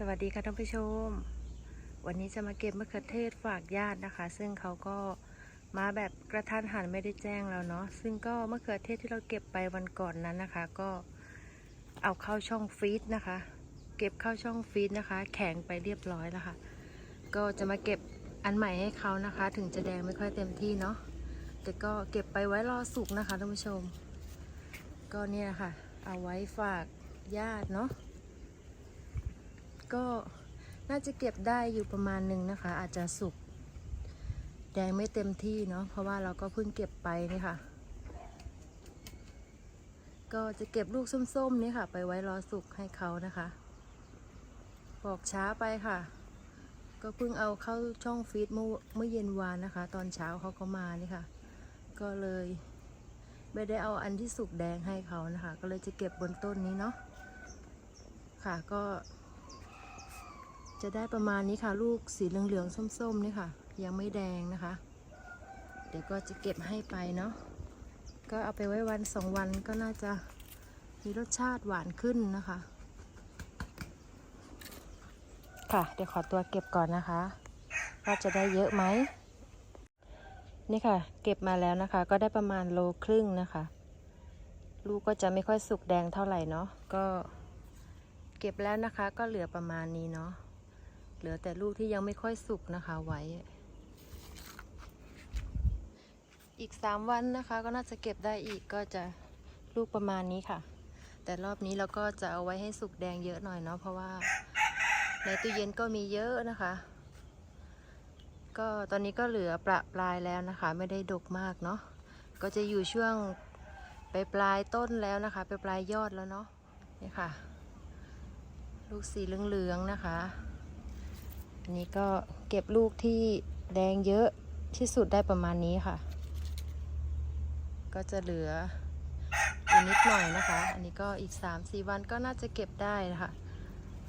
สวัสดีค่ะท่านผู้ชม วันนี้จะมาเก็บมะเขือเทศฝากญาตินะคะ ซึ่งเขาก็มาแบบกระทันหันไม่ได้แจ้งเราเนาะซึ่งก็มะเขือเทศที่เราเก็บไปวันก่อนนั้นนะคะ ก็เอาเข้าช่องฟรีซนะคะ เก็บเข้าช่องฟรีซนะคะ แข็งไปเรียบร้อยแล้วค่ะ ก็จะมาเก็บอันใหม่ให้เขานะคะ ถึงจะแดงไม่ค่อยเต็มที่เนาะแต่ก็เก็บไปไว้รอสุกนะคะท่านผู้ชม ก็เนี่ยค่ะ เอาไว้ฝากญาติเนาะ ก็น่าจะเก็บได้อยู่ประมาณหนึ่งนะคะ อาจจะสุกแดงไม่เต็มที่เนาะเพราะว่าเราก็เพิ่งเก็บไปนี่ค่ะ ก็จะเก็บลูกส้มๆนี่ค่ะ ไปไว้รอสุกให้เขานะคะบอกช้าไปค่ะ ก็เพิ่งเอาเข้าช่องฟีดเมื่อเมื่อเย็นวานนะคะ ตอนเช้าเขาก็มานี่ค่ะ ก็เลยไม่ได้เอาอันที่สุกแดงให้เขานะคะ ก็เลยจะเก็บบนต้นนี้เนาะค่ะก็ จะได้ประมาณนี้ค่ะ ลูกสีเหลืองๆส้มๆนี่ค่ะ ยังไม่แดงนะคะ เดี๋ยวก็จะเก็บให้ไปเนาะก็เอาไปไว้วันสองวันก็น่าจะมีรสชาติหวานขึ้นนะคะ ค่ะ เดี๋ยวขอตัวเก็บก่อนนะคะ ว่าจะได้เยอะไหมนี่ค่ะ เก็บมาแล้วนะคะ ก็ได้ประมาณโลครึ่งนะคะ ลูกก็จะไม่ค่อยสุกแดงเท่าไหร่เนาะก็เก็บแล้วนะคะก็เหลือประมาณนี้เนาะ เหลือแต่ลูกที่ยังไม่ค่อยสุกนะคะไว้ อีกสามวันนะคะก็น่าจะเก็บได้อีกก็จะลูกประมาณนี้ค่ะ แต่รอบนี้เราก็จะเอาไว้ให้สุกแดงเยอะหน่อยเนาะเพราะว่าในตู้เย็นก็มีเยอะนะคะ ก็ตอนนี้ก็เหลือประปลายแล้วนะคะ ไม่ได้ดกมากเนาะก็จะอยู่ช่วงไปปลายต้นแล้วนะคะ ไปปลายยอดแล้วเนาะนี่ค่ะ ลูกสีเหลืองๆนะคะ อันนี้ก็เก็บลูกที่แดงเยอะที่สุดได้ประมาณนี้ค่ะ ก็จะเหลืออีกนิดหน่อยนะคะ อันนี้ก็อีก 3-4 วันก็น่าจะเก็บได้นะคะ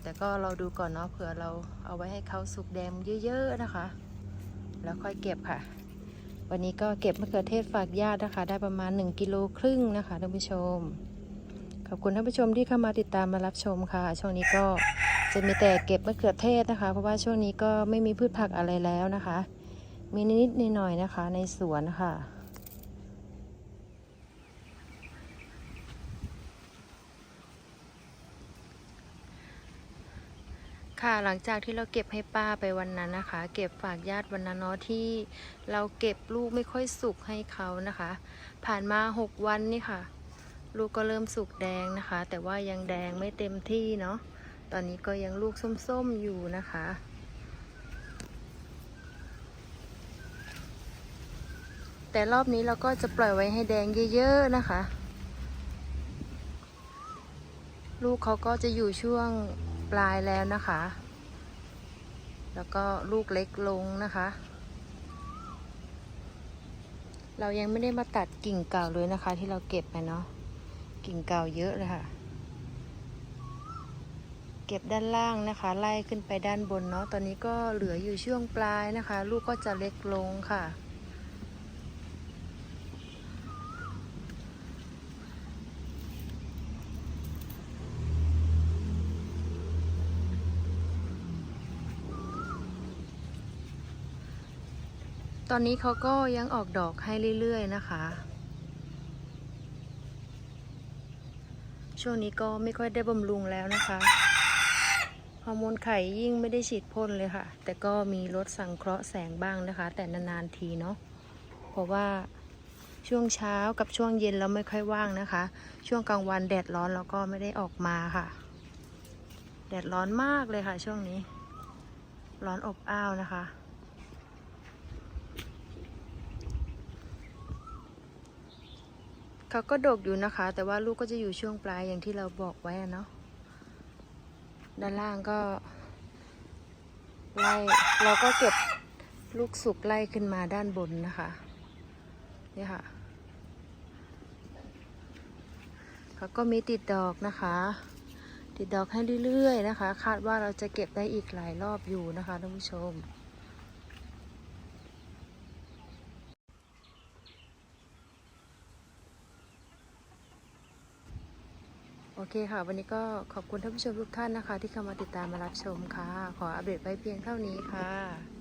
แต่ก็เราดูก่อนเนาะเผื่อเราเอาไว้ให้เขาสุกแดงเยอะๆนะคะ แล้วค่อยเก็บค่ะ วันนี้ก็เก็บมะเขือเทศฝากญาตินะคะ ได้ประมาณ 1กิโลครึ่งนะคะท่านผู้ชม ขอบคุณท่านผู้ชมที่เข้ามาติดตามมารับชมค่ะ ช่วงนี้ก็ จะมีแต่เก็บมะเขือเทศนะคะ เพราะว่าช่วงนี้ก็ไม่มีพืชผักอะไรแล้วนะคะ มีนิดๆหน่อยๆนะคะ ในสวนค่ะค่ะหลังจากที่เราเก็บให้ป้าไปวันนั้นนะคะ เก็บฝากญาติวันนั้นเนาะที่เราเก็บลูกไม่ค่อยสุกให้เขานะคะ ผ่านมาหกวันนี่ค่ะ ลูกก็เริ่มสุกแดงนะคะ แต่ว่ายังแดงไม่เต็มที่เนาะ ตอนนี้ก็ยังลูกส้มๆอยู่นะคะ แต่รอบนี้เราก็จะปล่อยไว้ให้แดงเยอะๆนะคะ ลูกเขาก็จะอยู่ช่วงปลายแล้วนะคะ แล้วก็ลูกเล็กลงนะคะ เรายังไม่ได้มาตัดกิ่งเก่าเลยนะคะ ที่เราเก็บไปเนาะ กิ่งเก่าเยอะเลยค่ะ เก็บด้านล่างนะคะ ไล่ขึ้นไปด้านบนเนาะตอนนี้ก็เหลืออยู่ช่วงปลายนะคะ ลูกก็จะเล็กลงค่ะ ตอนนี้เขาก็ยังออกดอกให้เรื่อยๆนะคะช่วงนี้ก็ไม่ค่อยได้บำรุงแล้วนะคะ ฮอร์โมนไข่ยิ่งไม่ได้ฉีดพ่นเลยค่ะ แต่ก็มีลดสังเคราะห์แสงบ้างนะคะ แต่นานๆทีเนาะเพราะว่าช่วงเช้ากับช่วงเย็นเราไม่ค่อยว่างนะคะ ช่วงกลางวันแดดร้อนเราก็ไม่ได้ออกมาค่ะ แดดร้อนมากเลยค่ะ ช่วงนี้ ร้อนอบอ้าวนะคะ เขาก็ดกอยู่นะคะ แต่ว่าลูกก็จะอยู่ช่วงปลายอย่างที่เราบอกไว้เนาะ ด้านล่างก็ไล่เราก็เก็บลูกสุกไล่ขึ้นมาด้านบนนะคะนี่ค่ะเขาก็มีติดดอกนะคะ ติดดอกให้เรื่อยๆนะคะ คาดว่าเราจะเก็บได้อีกหลายรอบอยู่นะคะท่านผู้ชม โอเคค่ะ วันนี้ก็ขอบคุณท่านผู้ชมทุกท่านนะคะ ที่เข้ามาติดตามมารับชมค่ะ ขออัปเดตไว้เพียงเท่านี้ค่ะ